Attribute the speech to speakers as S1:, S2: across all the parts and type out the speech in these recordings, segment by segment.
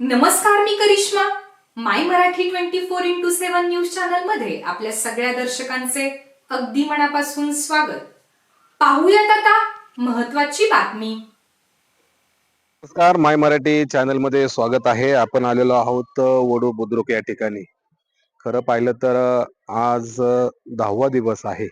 S1: नमस्कार मी Karishma. My Marathi twenty four into seven news चॅनलमध्ये आपल्या सगळ्या दर्शकांचे अगदी मनापासून स्वागत. पाहूयात आता महत्वाची बातमी.
S2: नमस्कार माय मराठी चॅनलमध्ये स्वागत आहे. आपण आलेलो आहोत वडू बुद्रुक या ठिकाणी. खरं पाहिलं तर आज दहावा दिवस आहे.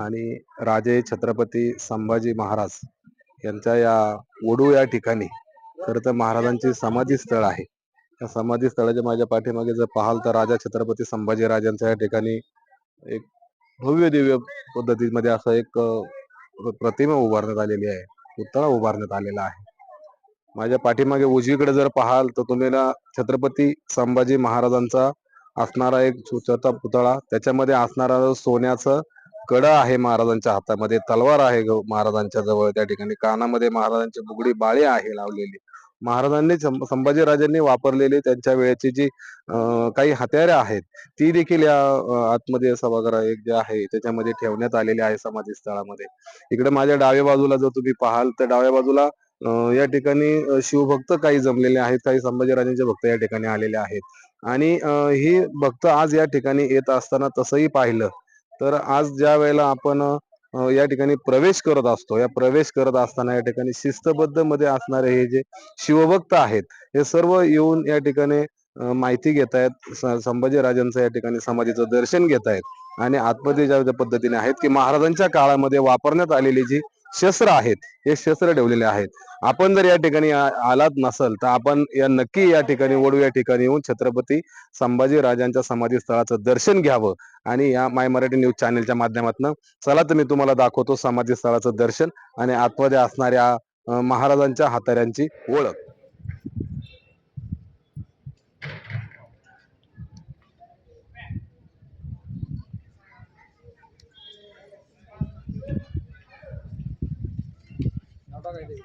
S2: आणि राजे छत्रपती संभाजी महाराज यांच्या या वडू या ठिकाणी खरं तर महाराजांची समाधी स्थळ आहे. त्या समाधी स्थळाच्या माझ्या पाठीमागे जर पाहाल तर राजा छत्रपती संभाजी राजांच्या या ठिकाणी एक भव्य दिव्य पद्धतीमध्ये असं एक प्रतिमा उभारण्यात आलेली आहे. पुतळा उभारण्यात आलेला आहे. माझ्या पाठीमागे उजवीकडे जर पाहाल तर तुम्हाला छत्रपती संभाजी महाराजांचा असणारा एक छोटा पुतळा त्याच्यामध्ये असणारा सोन्याचं कड आहे महाराजांच्या हातामध्ये तलवार आहे महाराजांच्या जवळ. त्या ठिकाणी कानामध्ये महाराजांची बुगडी बाळी आहे लावलेली. महाराजांनी संभाजीराजांनी संभाजी राजांनी वापरलेली त्यांच्या वेळेची जी काही हत्यारे आहेत ती देखील या आतमध्ये सभागृह एक जे आहे त्याच्यामध्ये ठेवण्यात आलेली आहे समाधी स्थळामध्ये इकडे माझ्या डाव्या बाजूला जर तुम्ही पाहाल तर डाव्या बाजूला या ठिकाणी शिवभक्त काही जमलेले आहेत काही संभाजीराजांचे भक्त या ठिकाणी आलेले आहेत. आणि ही भक्त आज या ठिकाणी येत असताना तसंही पाहिलं. तर आज ज्या वेळेला आपण या ठिकाणी प्रवेश करत असतो. या प्रवेश करत असताना या ठिकाणी शिस्तबद्धमध्ये असणारे हे जे शिवभक्त आहेत हे सर्व येऊन या ठिकाणी माहिती घेत आहेत संभाजीराजांचं या ठिकाणी समाधीचं दर्शन घेत आहेत आणि आतमध्ये ज्या पद्धतीने आहेत की महाराजांच्या काळामध्ये वापरण्यात आलेली जी शस्त्र आहेत हे शस्त्र ठेवलेले आहेत. आपण जर या ठिकाणी आलात नसल तर आपण या नक्की या ठिकाणी वडू या ठिकाणी येऊन छत्रपती संभाजी राजांच्या समाधी स्थळाचं दर्शन घ्यावं. आणि या माय मराठी न्यूज चॅनलच्या माध्यमातून चला तर मी तुम्हाला दाखवतो समाधी स्थळाचं दर्शन आणि आतमध्ये असणाऱ्या महाराजांच्या हाताऱ्यांची ओळख. Friday.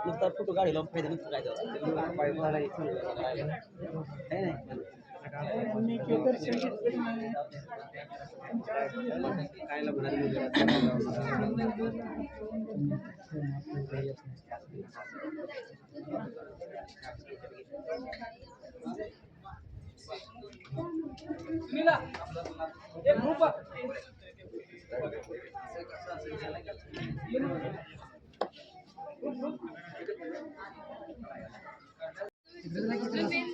S3: नुसता फोटो गाडी लावून फायदा नुसतं काय काय एक
S4: ग्रुप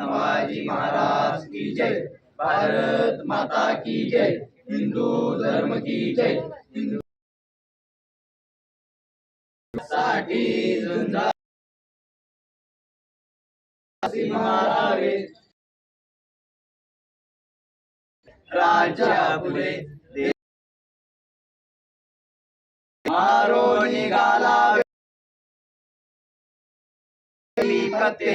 S4: नवाजी महाराज की जय। भारत माता की जय। हिंदू धर्म की जय। हिंदू साठी झुंजा मारावे राजा फुले मारो निघाला। कते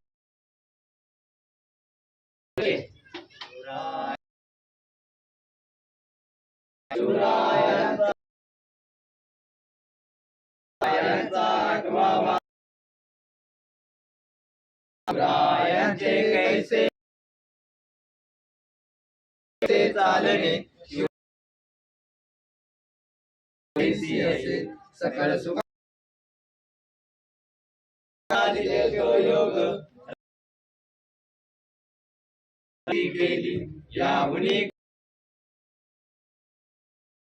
S4: शिवरायांचे कैसे चालणे? सकळ सुख योग? केली?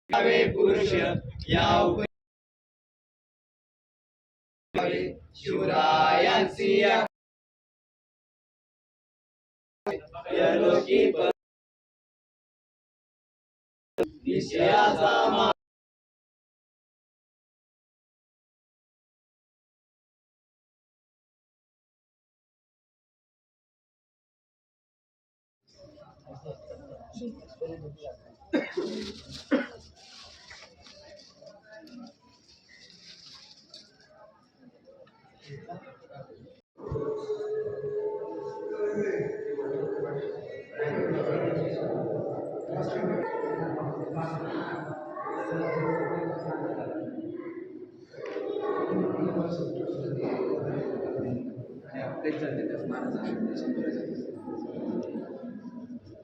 S4: यावे पुरुष या उभे शिवरायांची या यलोकी प- निश्चयाचा मा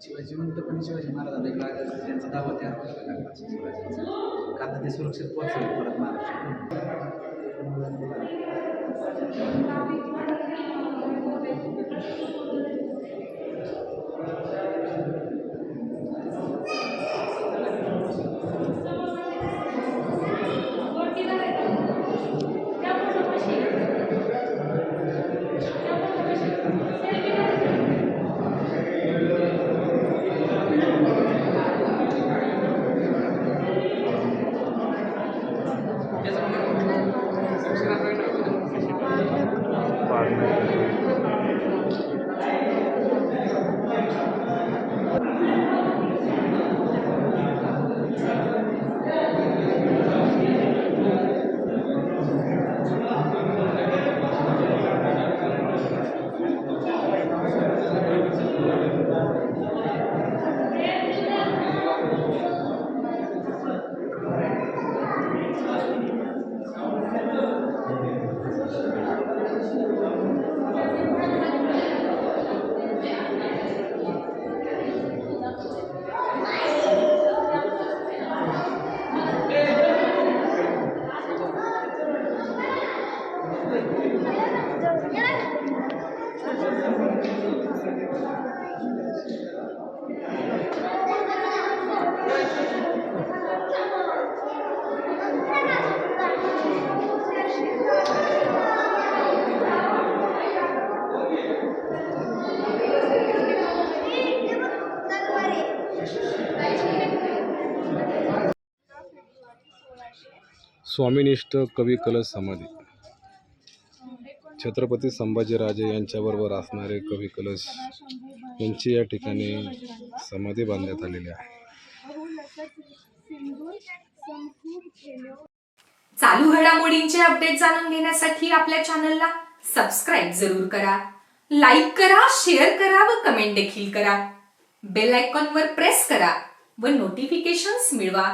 S5: शिवाजी म्हणतपणे शिवाजी महाराजांना एक राजा त्यांचा दावा त्या कारण का ते सुरक्षित पोहोचले. परत महाराष्ट्रात
S2: स्वामीनिष्ठ कवी कलश समाधी. छत्रपती संभाजीराजे यांच्याबरोबर असणारे कवी कलश यांची या ठिकाणी समाधी बांधण्यात आलेली आहे.
S1: चालू घडामोडींचे अपडेट जाणून घेण्यासाठी आपल्या चॅनलला सबस्क्राईब जरूर करा. लाईक करा शेअर करा व कमेंट देखील करा. बेल आयकॉनवर प्रेस करा व नोटिफिकेशन्स मिळवा.